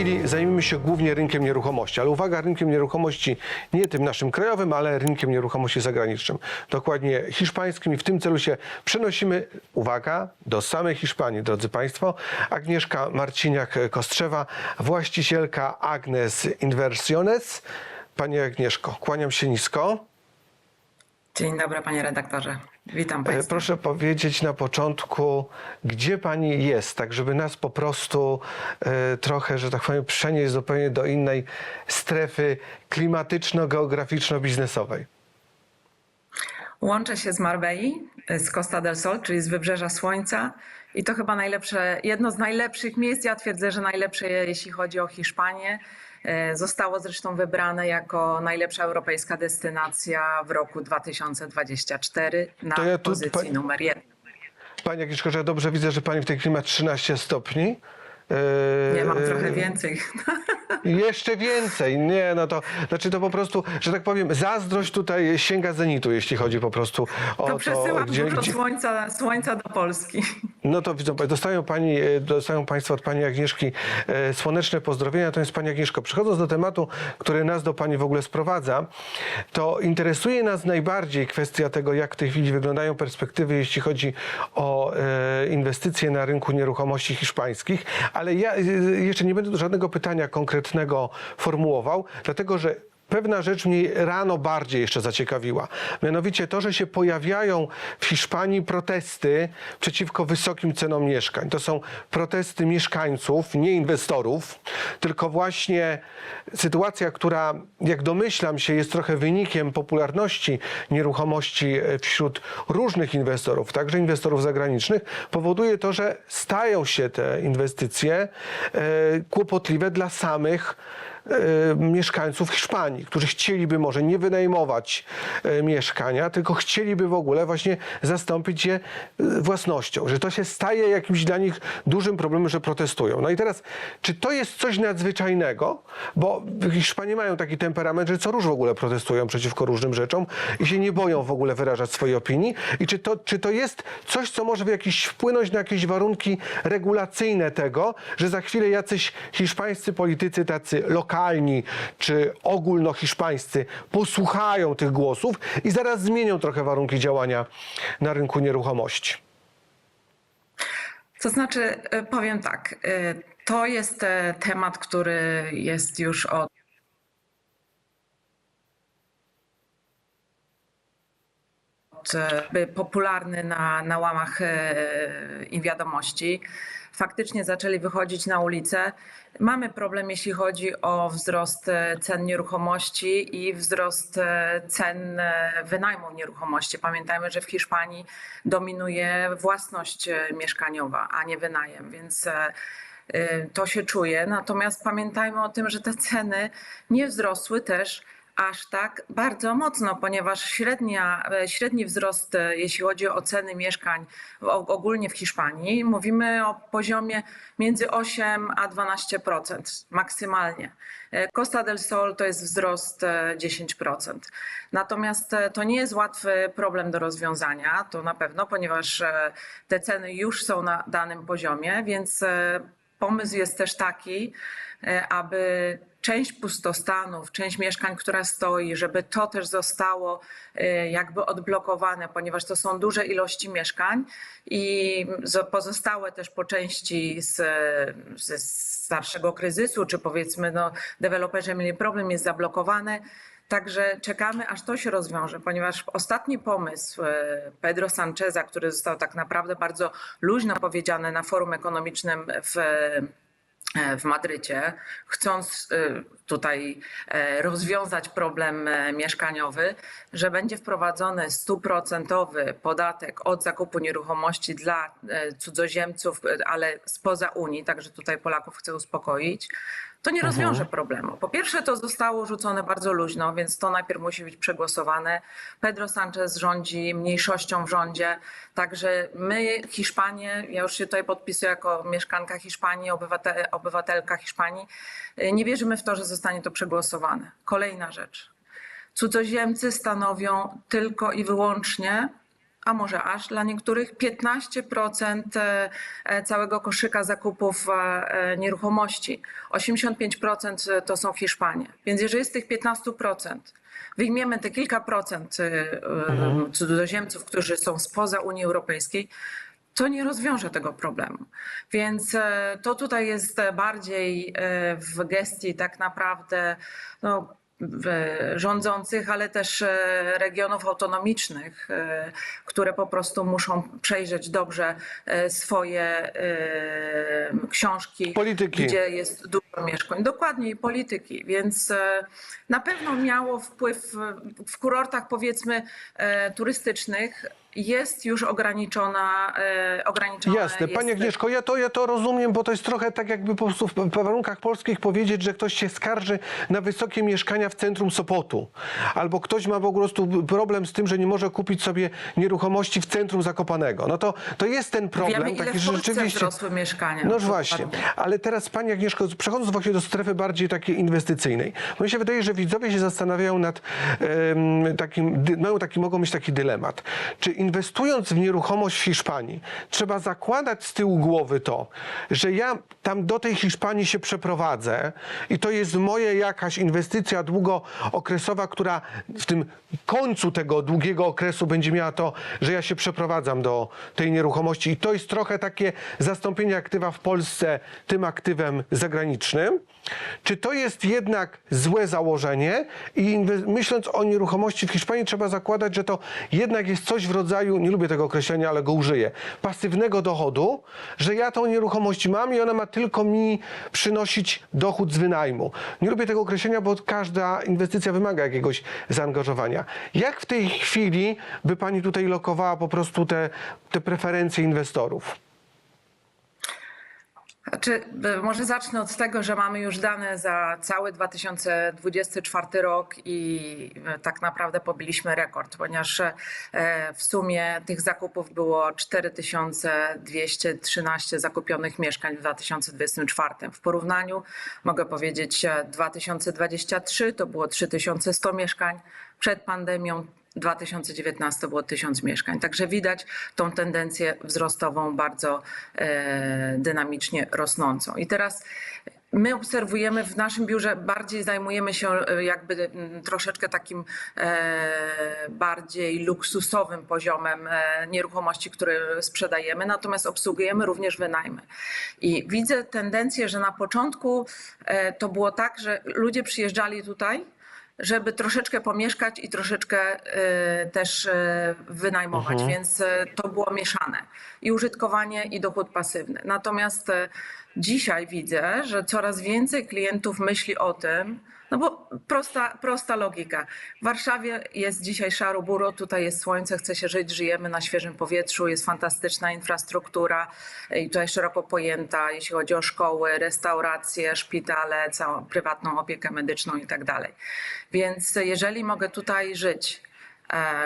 chwili zajmiemy się głównie rynkiem nieruchomości, ale uwaga, rynkiem nieruchomości nie tym naszym krajowym, ale rynkiem nieruchomości zagranicznym, dokładnie hiszpańskim i w tym celu się przenosimy, uwaga, do samej Hiszpanii, drodzy Państwo. Agnieszka Marciniak-Kostrzewa, właścicielka Agnes Inversiones. Pani Agnieszko, kłaniam się nisko. Dzień dobry, panie redaktorze. Witam E, państwa. Proszę powiedzieć na początku, gdzie pani jest, tak żeby nas po prostu e, trochę, że tak powiem, przenieść zupełnie do innej strefy klimatyczno-geograficzno-biznesowej. Łączę się z Marbei, z Costa del Sol, czyli z Wybrzeża Słońca. I to chyba najlepsze, jedno z najlepszych miejsc, ja twierdzę, że najlepsze jeśli chodzi o Hiszpanię. E, Zostało zresztą wybrane jako najlepsza europejska destynacja w roku 2024 na ja tu- pozycji numer jeden. Pani że ja dobrze widzę, że pani w tej chwili ma 13 stopni. Nie mam e, trochę więcej. Jeszcze więcej, nie, no to znaczy to po prostu, że tak powiem, zazdrość tutaj sięga zenitu, jeśli chodzi po prostu o To to, przesyłam gdzie, dużo gdzie, słońca, słońca do Polski. No to widzą, dostają, pani, e, dostają Państwo od Pani Agnieszki e, słoneczne pozdrowienia. Natomiast Pani Agnieszko, przechodząc do tematu, który nas do Pani w ogóle sprowadza, to interesuje nas najbardziej kwestia tego, jak w tej chwili wyglądają perspektywy, jeśli chodzi o e, inwestycje na rynku nieruchomości hiszpańskich. Ale ja e, jeszcze nie będę żadnego pytania konkretnego formułował, dlatego że Pewna rzecz mnie rano bardziej jeszcze zaciekawiła. Mianowicie to, że się pojawiają w Hiszpanii protesty przeciwko wysokim cenom mieszkań. To są protesty mieszkańców, nie inwestorów, tylko właśnie sytuacja, która, jak domyślam się, jest trochę wynikiem popularności nieruchomości e, wśród różnych inwestorów, także inwestorów zagranicznych, powoduje to, że stają się te inwestycje e, kłopotliwe dla samych mieszkańców Hiszpanii, którzy chcieliby może nie wynajmować e, mieszkania, tylko chcieliby w ogóle właśnie zastąpić je e, własnością, że to się staje jakimś dla nich dużym problemem, że protestują. No i teraz, czy to jest coś nadzwyczajnego, bo Hiszpanie mają taki temperament, że co róż w ogóle protestują przeciwko różnym rzeczom i się nie boją w ogóle wyrażać swojej opinii i czy to, czy to jest coś, co może w jakiś wpłynąć na jakieś warunki regulacyjne tego, że za chwilę jacyś hiszpańscy politycy, tacy lokalni czy ogólnohiszpańscy posłuchają tych głosów i zaraz zmienią trochę warunki działania na rynku nieruchomości. To znaczy, e, powiem tak, e, to jest e, temat, który jest już od popularny na, na łamach i wiadomości. Faktycznie zaczęli wychodzić na ulicę. Mamy problem, jeśli chodzi o wzrost e, cen nieruchomości i wzrost e, cen e, wynajmu nieruchomości. Pamiętajmy, że w Hiszpanii dominuje własność mieszkaniowa, a nie wynajem, więc to się czuje. Natomiast pamiętajmy o tym, że te ceny nie wzrosły też aż tak bardzo mocno, ponieważ średnia, e, średni wzrost, e, jeśli chodzi o ceny mieszkań ogólnie w Hiszpanii, mówimy o poziomie między 8 a 12% maksymalnie. E, Costa del Sol to jest wzrost e, 10%. Natomiast to nie jest łatwy problem do rozwiązania, to na pewno, ponieważ te ceny już są na danym poziomie, więc pomysł jest też taki, aby część pustostanów, część mieszkań, która stoi, żeby to też zostało e, jakby odblokowane, ponieważ to są duże ilości mieszkań i zo- pozostałe też po części z, ze starszego kryzysu, czy powiedzmy, no, deweloperzy mieli problem, jest zablokowane. Także czekamy, aż to się rozwiąże, ponieważ ostatni pomysł e, Pedro Sancheza, który został tak naprawdę bardzo luźno powiedziany na forum ekonomicznym w w Madrycie, chcąc e, tutaj e, rozwiązać problem e, mieszkaniowy, że będzie wprowadzony stuprocentowy podatek od zakupu nieruchomości dla e, cudzoziemców, e, ale spoza Unii, także tutaj Polaków chcę uspokoić. To nie rozwiąże problemu. Po pierwsze, to zostało rzucone bardzo luźno, więc to najpierw musi być przegłosowane. Pedro Sanchez rządzi mniejszością w rządzie, także my, Hiszpanie, ja już się tutaj podpisuję jako mieszkanka Hiszpanii, obywatel, obywatelka Hiszpanii, y, nie wierzymy w to, że zostanie to przegłosowane. Kolejna rzecz. Cudzoziemcy stanowią tylko i wyłącznie a może aż dla niektórych 15% e, e, całego koszyka zakupów e, nieruchomości. 85% to są Hiszpanie. Więc jeżeli z tych 15% wyjmiemy te kilka procent e, cudzoziemców, którzy są spoza Unii Europejskiej, to nie rozwiąże tego problemu. Więc to tutaj jest bardziej w gestii tak naprawdę no, rządzących, ale też e, regionów autonomicznych, e, które po prostu muszą przejrzeć dobrze e, swoje książki, Polityki. gdzie jest dużo mieszkań. Dokładnie i polityki, więc na pewno miało wpływ w kurortach powiedzmy turystycznych jest już ograniczona, e, ograniczone Jasne, jest Pani Agnieszko, ja to, ja to rozumiem, bo to jest trochę tak jakby po prostu w warunkach polskich powiedzieć, że ktoś się skarży na wysokie mieszkania w centrum Sopotu. Albo ktoś ma po prostu problem z tym, że nie może kupić sobie nieruchomości w centrum Zakopanego. No to, to jest ten problem. Wiemy, ile taki, w że Polsce rzeczywiście... wzrosły mieszkania. No właśnie, ale teraz Pani Agnieszko, przechodząc właśnie do strefy bardziej takiej inwestycyjnej, mi się wydaje, że widzowie się zastanawiają nad em, takim, dy- mają taki, mogą mieć taki dylemat. Czy inwestując w nieruchomość w Hiszpanii, trzeba zakładać z tyłu głowy to, że ja tam do tej Hiszpanii się przeprowadzę i to jest moja jakaś inwestycja długookresowa, która w tym końcu tego długiego okresu będzie miała to, że ja się przeprowadzam do tej nieruchomości i to jest trochę takie zastąpienie aktywa w Polsce tym aktywem zagranicznym. Czy to jest jednak złe założenie i myśląc o nieruchomości w Hiszpanii trzeba zakładać, że to jednak jest coś w rodzaju, nie lubię tego określenia, ale go użyję, pasywnego dochodu, że ja tą nieruchomość mam i ona ma tylko mi przynosić dochód z wynajmu. Nie lubię tego określenia, bo każda inwestycja wymaga jakiegoś zaangażowania. Jak w tej chwili by Pani tutaj lokowała po prostu te, te preferencje inwestorów? Czy, e, może zacznę od tego, że mamy już dane za cały 2024 rok i e, tak naprawdę pobiliśmy rekord, ponieważ e, w sumie tych zakupów było 4213 zakupionych mieszkań w 2024. W porównaniu mogę powiedzieć e, 2023 to było 3100 mieszkań, przed pandemią 2019 było 1000 mieszkań. Także widać tą tendencję wzrostową bardzo e, dynamicznie rosnącą. I teraz my obserwujemy w naszym biurze, bardziej zajmujemy się e, jakby troszeczkę takim e, bardziej luksusowym poziomem nieruchomości, które sprzedajemy, natomiast obsługujemy również wynajmy. I widzę tendencję, że na początku to było tak, że ludzie przyjeżdżali tutaj, żeby troszeczkę pomieszkać i troszeczkę e, też e, wynajmować, więc e, to było mieszane. I użytkowanie, i dochód pasywny. Natomiast dzisiaj widzę, że coraz więcej klientów myśli o tym, no bo prosta, prosta logika. W Warszawie jest dzisiaj szaro buro, tutaj jest słońce, chce się żyć, żyjemy na świeżym powietrzu, jest fantastyczna infrastruktura i tutaj szeroko pojęta, jeśli chodzi o szkoły, restauracje, szpitale, całą prywatną opiekę medyczną i tak dalej. Więc jeżeli mogę tutaj żyć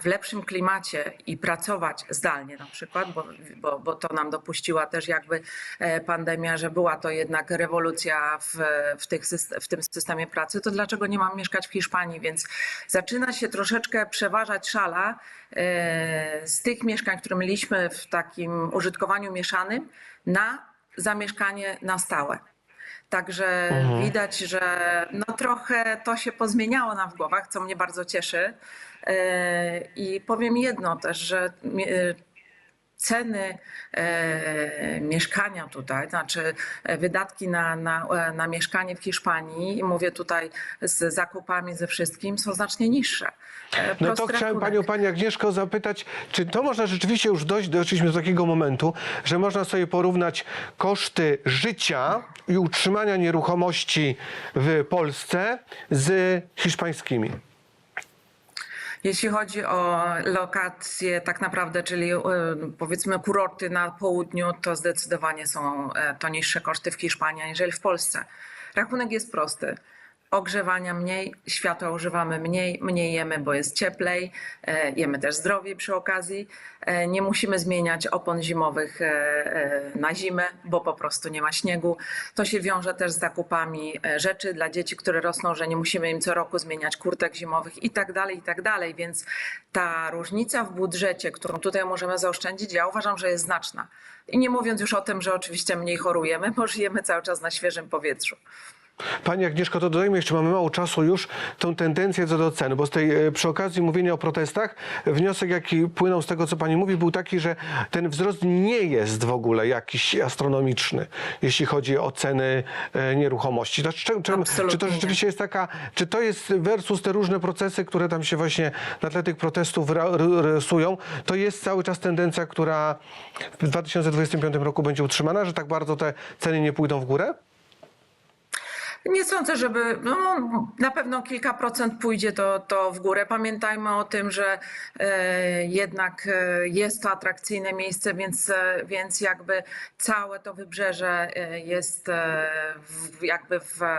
w lepszym klimacie i pracować zdalnie na przykład, bo, bo, bo to nam dopuściła też jakby e, pandemia, że była to jednak rewolucja w, w, tych, w tym systemie pracy, to dlaczego nie mam mieszkać w Hiszpanii? Więc zaczyna się troszeczkę przeważać szala e, z tych mieszkań, które mieliśmy w takim użytkowaniu mieszanym na zamieszkanie na stałe. Także widać, że no trochę to się pozmieniało nam w głowach, co mnie bardzo cieszy. E, I powiem jedno też, że e, ceny e, mieszkania tutaj, znaczy e, wydatki na, na, e, na mieszkanie w Hiszpanii, mówię tutaj z zakupami, ze wszystkim, są znacznie niższe. No to prosty chciałem rachunek. panią, pani Agnieszko zapytać, czy to można rzeczywiście już dojść, doszliśmy do takiego momentu, że można sobie porównać koszty życia i utrzymania nieruchomości w Polsce z hiszpańskimi? Jeśli chodzi o lokacje, tak naprawdę, czyli e, powiedzmy kurorty na południu, to zdecydowanie są e, to niższe koszty w Hiszpanii, aniżeli w Polsce. Rachunek jest prosty. Ogrzewania mniej, światła używamy mniej, mniej jemy, bo jest cieplej, e, jemy też zdrowiej przy okazji. E, Nie musimy zmieniać opon zimowych e, na zimę, bo po prostu nie ma śniegu. To się wiąże też z zakupami rzeczy dla dzieci, które rosną, że nie musimy im co roku zmieniać kurtek zimowych i tak dalej, i tak dalej. Więc ta różnica w budżecie, którą tutaj możemy zaoszczędzić, ja uważam, że jest znaczna. I nie mówiąc już o tym, że oczywiście mniej chorujemy, bo żyjemy cały czas na świeżym powietrzu. Pani Agnieszko, to dodajmy jeszcze, mamy mało czasu już, tą tendencję co do cen, bo z tej, e, przy okazji mówienia o protestach, wniosek jaki płynął z tego, co pani mówi, był taki, że ten wzrost nie jest w ogóle jakiś astronomiczny, jeśli chodzi o ceny e, nieruchomości. To, czy, czy, czy to rzeczywiście jest taka, czy to jest versus te różne procesy, które tam się właśnie na tle tych protestów rysują, to jest cały czas tendencja, która w 2025 roku będzie utrzymana, że tak bardzo te ceny nie pójdą w górę? Nie sądzę, żeby. No, na pewno kilka procent pójdzie to, to w górę. Pamiętajmy o tym, że e, jednak e, jest to atrakcyjne miejsce, więc, e, więc jakby całe to wybrzeże e, jest e, w, jakby w e,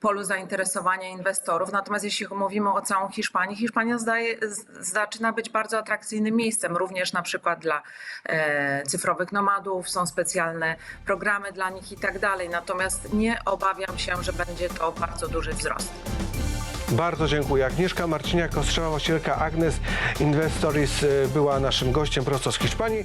polu zainteresowania inwestorów. Natomiast jeśli mówimy o całą Hiszpanii, Hiszpania zdaje, z, zaczyna być bardzo atrakcyjnym miejscem, również na przykład dla e, cyfrowych nomadów, są specjalne programy dla nich i tak dalej. Natomiast nie obawiam się, że będzie to bardzo duży wzrost. Bardzo dziękuję. Agnieszka Marciniak, Ostrzeła właścicielka Agnes Investories y, była naszym gościem prosto z Hiszpanii.